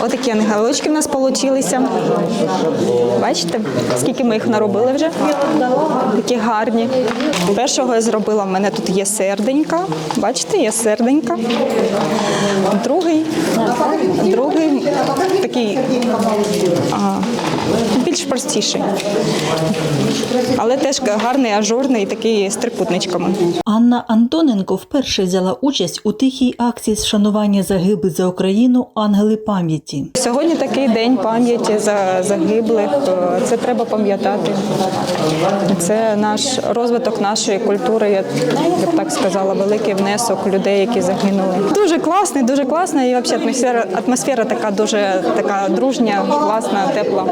Отакі ангелочки в нас получилися. Бачите, скільки ми їх наробили вже? Такі гарні. Першого я зробила, в мене тут є серденька. Бачите, є серденька. Другий, другий такий а, більш простіший. Але теж гарний, ажурний, такий з трикутничками. Анна Антоненко вперше взяла участь у тихій акції з вшанування загиблих за Україну ангели пам'яті. Сьогодні такий день пам'яті за загиблих. Це треба пам'ятати. Це наш розвиток нашої культури. Я, я б так сказала, великий внесок людей, які загинули. Дуже класний, дуже класна і взагалі атмосфера, атмосфера така дуже така дружня, класна, тепла.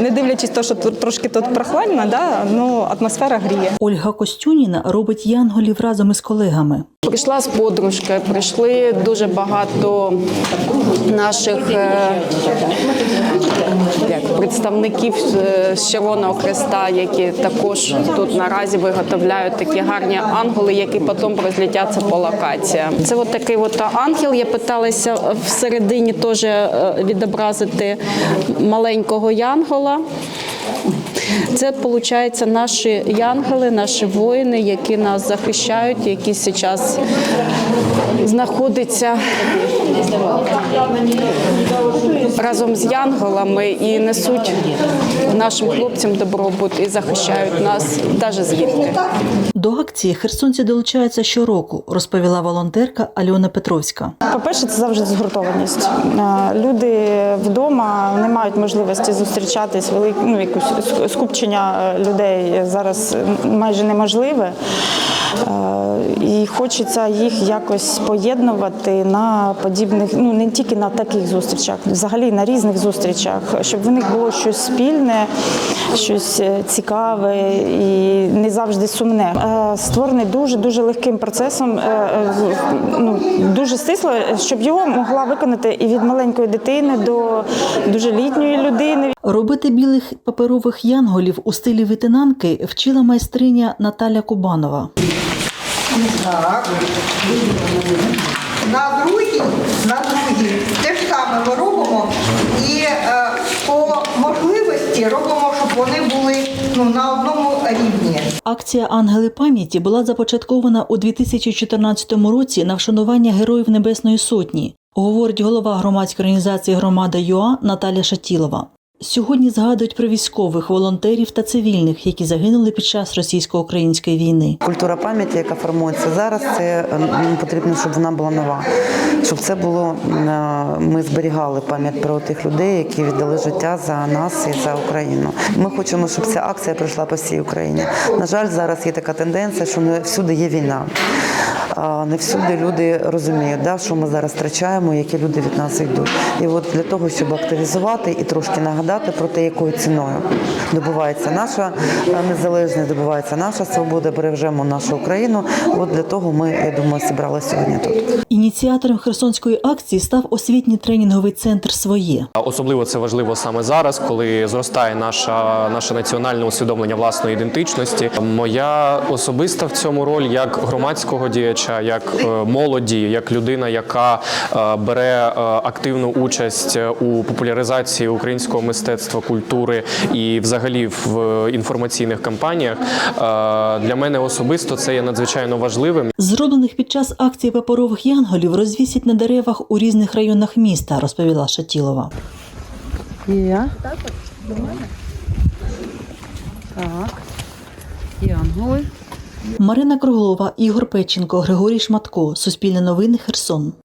Не дивлячись те, що трошки тут прохладно, да, ну атмосфера гріє. Ольга Костюніна робить янголів разом із колегами. Прийшла з подружкою, прийшли дуже багато наших е, як, представників з Червоного Хреста, які також тут наразі виготовляють такі гарні ангели, які потім розлітяться по локаціям. Це от такий от ангел. Я питалася всередині теж е, відобразити маленького янгола. Це виходить наші янгели, наші воїни, які нас захищають, які зараз знаходяться разом з янголами і несуть нашим хлопцям добробут і захищають нас навіть звідти. До акції херсонці долучаються щороку, розповіла волонтерка Альона Петровська. По-перше, це завжди згуртованість. Люди вдома не мають можливості зустрічатись велик, ну, якусь ск- скупчення е, людей зараз майже неможливе. І хочеться їх якось поєднувати на подібних, ну не тільки на таких зустрічах, взагалі на різних зустрічах, щоб в них було щось спільне, щось е, цікаве і не завжди сумне. Е, Створений дуже дуже легким процесом, е, ну дуже стисло, щоб його могла виконати і від маленької дитини до дуже літньої людини. Робити білих паперових янголів у стилі витинанки вчила майстриня Наталя Кубанова. Так. На другій, на другій те ж саме ми робимо і е, по можливості робимо, щоб вони були ну, на одному рівні. Акція Ангели пам'яті була започаткована у 2014 році на вшанування Героїв Небесної Сотні, говорить голова громадської організації Громада ЮА Наталя Шатілова. Сьогодні згадують про військових, волонтерів та цивільних, які загинули під час російсько-української війни. Культура пам'яті, яка формується зараз, це е, нам потрібно, щоб вона була нова. Щоб це було е, ми зберігали пам'ять про тих людей, які віддали життя за нас і за Україну. Ми хочемо, щоб ця акція пройшла по всій Україні. На жаль, зараз є така тенденція, що не всюди є війна. Не всюди люди розуміють, да, що ми зараз втрачаємо, які люди від нас йдуть. І от для того, щоб активізувати і трошки нагадати про те, якою ціною добувається наша е, незалежність, добувається наша свобода, бережемо нашу Україну. От для того ми, я думаю, зібралися сьогодні тут. Ініціатором Херсонської акції став освітній тренінговий центр Своє. Особливо це важливо саме зараз, коли зростає наша наше національне усвідомлення власної ідентичності. Моя особиста в цьому роль як громадського діяча, як е, молоді, як людина, яка е, бере е, активну участь у популяризації українського мистецтва, культури і взагалі в інформаційних кампаніях. Для мене особисто це є надзвичайно важливим. Зроблених під час акції паперових янголів розвісять на деревах у різних районах міста, розповіла Шатілова. Є. Так. Янголи. Марина Круглова, Ігор Печенко, Григорій Шматко. Суспільне новини Херсон.